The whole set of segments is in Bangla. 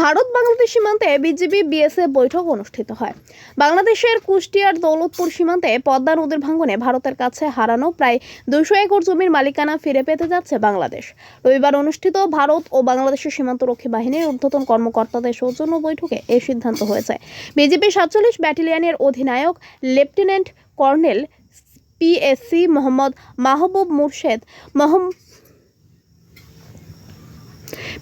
ভারত বাংলাদেশ সীমান্তে বিজিবি বিএসএফ বৈঠক অনুষ্ঠিত হয়। বাংলাদেশের কুষ্টিয়ার দৌলতপুর সীমান্তে পদ্মা নদীর ভাঙনে ভারতের কাছে হারানো প্রায় দুশো একর জমির মালিকানা ফিরে পেতে যাচ্ছে বাংলাদেশ। রবিবার অনুষ্ঠিত ভারত ও বাংলাদেশের সীমান্তরক্ষী বাহিনীর ঊর্ধ্বতন কর্মকর্তাদের সৌজন্য বৈঠকে এই সিদ্ধান্ত হয়েছে। বিজেপি সাতচল্লিশ ব্যাটালিয়নের অধিনায়ক lieutenant colonel PSC Mohammad Mahbub Murshed, মহম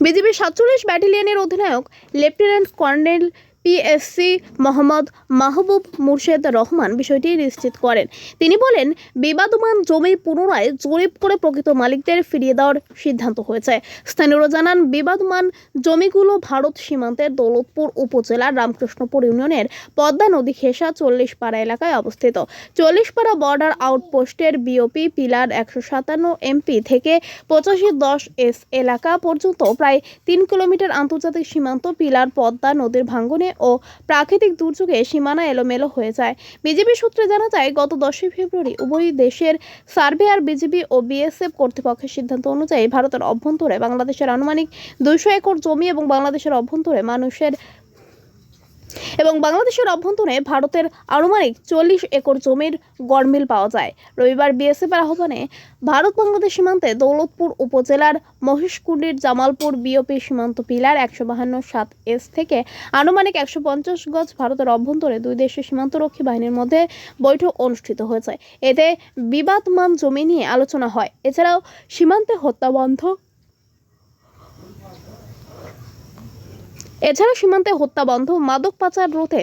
বিজিবির সাতচল্লিশ ব্যাটালিয়নের অধিনায়ক lieutenant colonel PSC Mohammad Mahbub Murshed Rahman বিষয়টি নিশ্চিত করেন। তিনি বলেন, বিবাদমান জমি পুনরায় জরিপ করে প্রকৃত মালিকদের ফিরিয়ে দেওয়ার সিদ্ধান্ত হয়েছে। স্থানীয়রা জানান, বিবাদমান জমিগুলো ভারত সীমান্তের দৌলতপুর উপজেলার রামকৃষ্ণপুর ইউনিয়নের পদ্মা নদী ঘেঁষা চল্লিশ পাড়া এলাকায় অবস্থিত। চল্লিশ পাড়া বর্ডার আউটপোস্টের বিওপি পিলার একশো সাতান্ন এমপি থেকে পঁচাশি দশ এস এলাকা পর্যন্ত প্রায় তিন কিলোমিটার আন্তর্জাতিক সীমান্ত পিলার পদ্মা নদীর ভাঙ্গনে ও প্রাকৃতিক দুর্যোগে সীমানা এলোমেলো হয়ে যায়। বিজেপি সূত্রে জানা যায়, গত দশই ফেব্রুয়ারি উভয় দেশের সার্ভে আর বিজেপি ও বিএসএফ কর্তৃপক্ষের সিদ্ধান্ত অনুযায়ী ভারতের অভ্যন্তরে বাংলাদেশের আনুমানিক দুইশো একর জমি এবং বাংলাদেশের অভ্যন্তরে মানুষের এবং বাংলাদেশের অভ্যন্তরে ভারতের আনুমানিক চল্লিশ একর জমির গড়মিল পাওয়া যায়। রবিবার বিএসএফের আহ্বানে ভারত বাংলাদেশ সীমান্তে দৌলতপুর উপজেলার মহিষকুণ্ডির জামালপুর বিওপি সীমান্ত পিলার একশো বাহান্ন সাত এস থেকে আনুমানিক একশো পঞ্চাশ গজ ভারতের অভ্যন্তরে দুই দেশের সীমান্তরক্ষী বাহিনীর মধ্যে বৈঠক অনুষ্ঠিত হয়েছে। এতে বিবাদমান জমি নিয়ে আলোচনা হয়। এছাড়াও সীমান্তে হত্যা বন্ধ এছাড়া সীমান্তে হত্যা বন্ধ, মাদক পাচার রোধে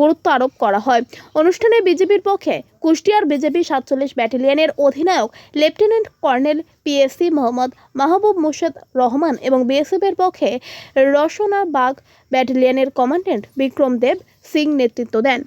গুরুত্ব আরোপ করা হয়। অনুষ্ঠানে বিজেপির পক্ষে কুষ্টিয়ার বিজেপি সাতচল্লিশ ব্যাটালিয়নের অধিনায়ক lieutenant colonel PSC Mohammad Mahbub Murshed Rahman এবং বিএসএফের পক্ষে রসনা বাগ ব্যাটালিয়নের কমান্ড্যান্ট বিক্রম দেব সিং নেতৃত্ব দেন।